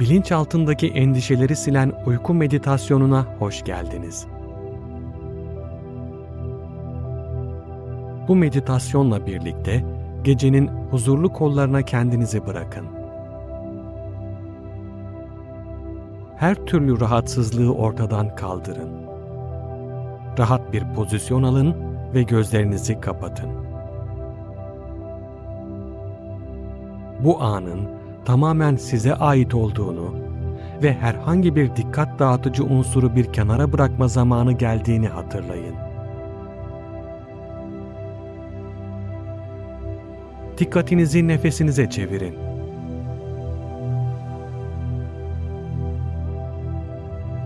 Bilinç altındaki endişeleri silen uyku meditasyonuna hoş geldiniz. Bu meditasyonla birlikte gecenin huzurlu kollarına kendinizi bırakın. Her türlü rahatsızlığı ortadan kaldırın. Rahat bir pozisyon alın ve gözlerinizi kapatın. Bu anın tamamen size ait olduğunu ve herhangi bir dikkat dağıtıcı unsuru bir kenara bırakma zamanı geldiğini hatırlayın. Dikkatinizi nefesinize çevirin.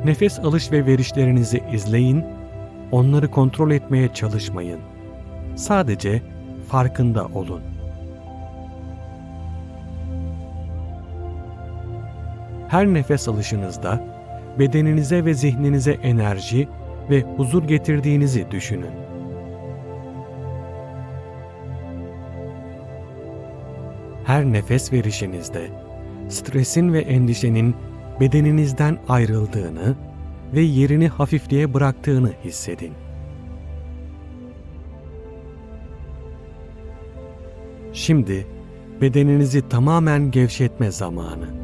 Nefes alış ve verişlerinizi izleyin, onları kontrol etmeye çalışmayın. Sadece farkında olun. Her nefes alışınızda bedeninize ve zihninize enerji ve huzur getirdiğinizi düşünün. Her nefes verişinizde stresin ve endişenin bedeninizden ayrıldığını ve yerini hafifliğe bıraktığını hissedin. Şimdi bedeninizi tamamen gevşetme zamanı.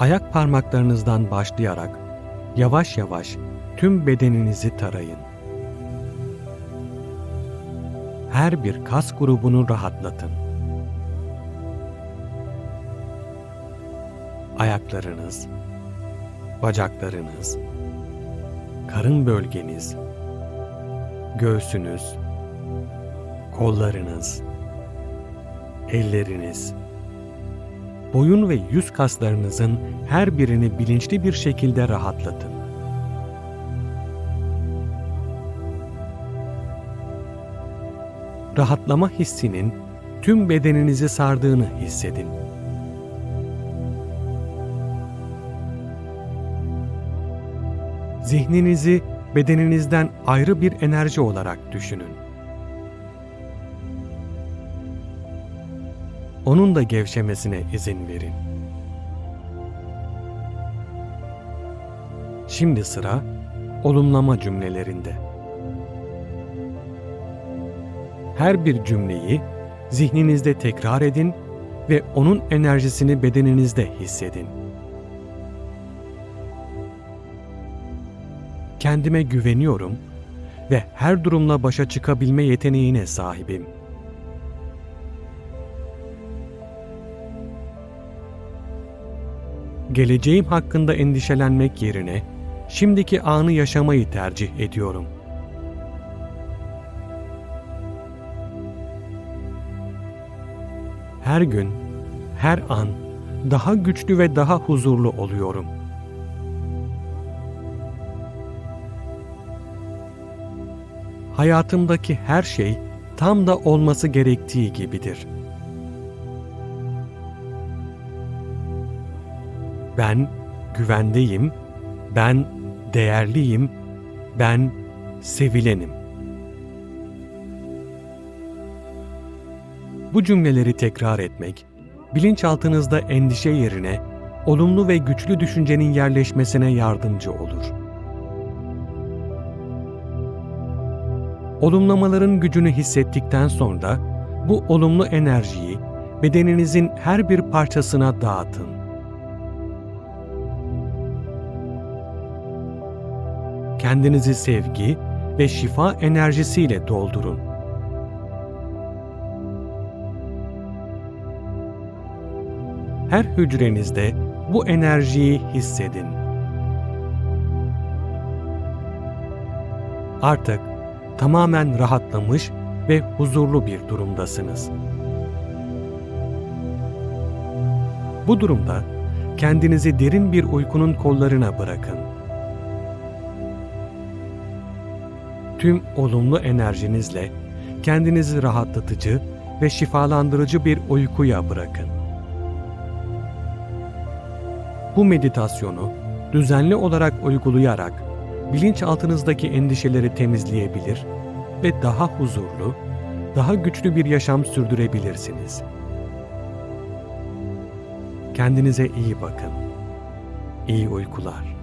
Ayak parmaklarınızdan başlayarak yavaş yavaş tüm bedeninizi tarayın. Her bir kas grubunu rahatlatın. Ayaklarınız, bacaklarınız, karın bölgeniz, göğsünüz, kollarınız, elleriniz, boyun ve yüz kaslarınızın her birini bilinçli bir şekilde rahatlatın. Rahatlama hissinin tüm bedeninizi sardığını hissedin. Zihninizi bedeninizden ayrı bir enerji olarak düşünün. Onun da gevşemesine izin verin. Şimdi sıra olumlama cümlelerinde. Her bir cümleyi zihninizde tekrar edin ve onun enerjisini bedeninizde hissedin. Kendime güveniyorum ve her durumla başa çıkabilme yeteneğine sahibim. Geleceğim hakkında endişelenmek yerine şimdiki anı yaşamayı tercih ediyorum. Her gün, her an daha güçlü ve daha huzurlu oluyorum. Hayatımdaki her şey tam da olması gerektiği gibidir. Ben güvendeyim, ben değerliyim, ben sevilenim. Bu cümleleri tekrar etmek, bilinçaltınızda endişe yerine olumlu ve güçlü düşüncenin yerleşmesine yardımcı olur. Olumlamaların gücünü hissettikten sonra bu olumlu enerjiyi bedeninizin her bir parçasına dağıtın. Kendinizi sevgi ve şifa enerjisiyle doldurun. Her hücrenizde bu enerjiyi hissedin. Artık tamamen rahatlamış ve huzurlu bir durumdasınız. Bu durumda kendinizi derin bir uykunun kollarına bırakın. Tüm olumlu enerjinizle kendinizi rahatlatıcı ve şifalandırıcı bir uykuya bırakın. Bu meditasyonu düzenli olarak uygulayarak bilinçaltınızdaki endişeleri temizleyebilir ve daha huzurlu, daha güçlü bir yaşam sürdürebilirsiniz. Kendinize iyi bakın. İyi uykular.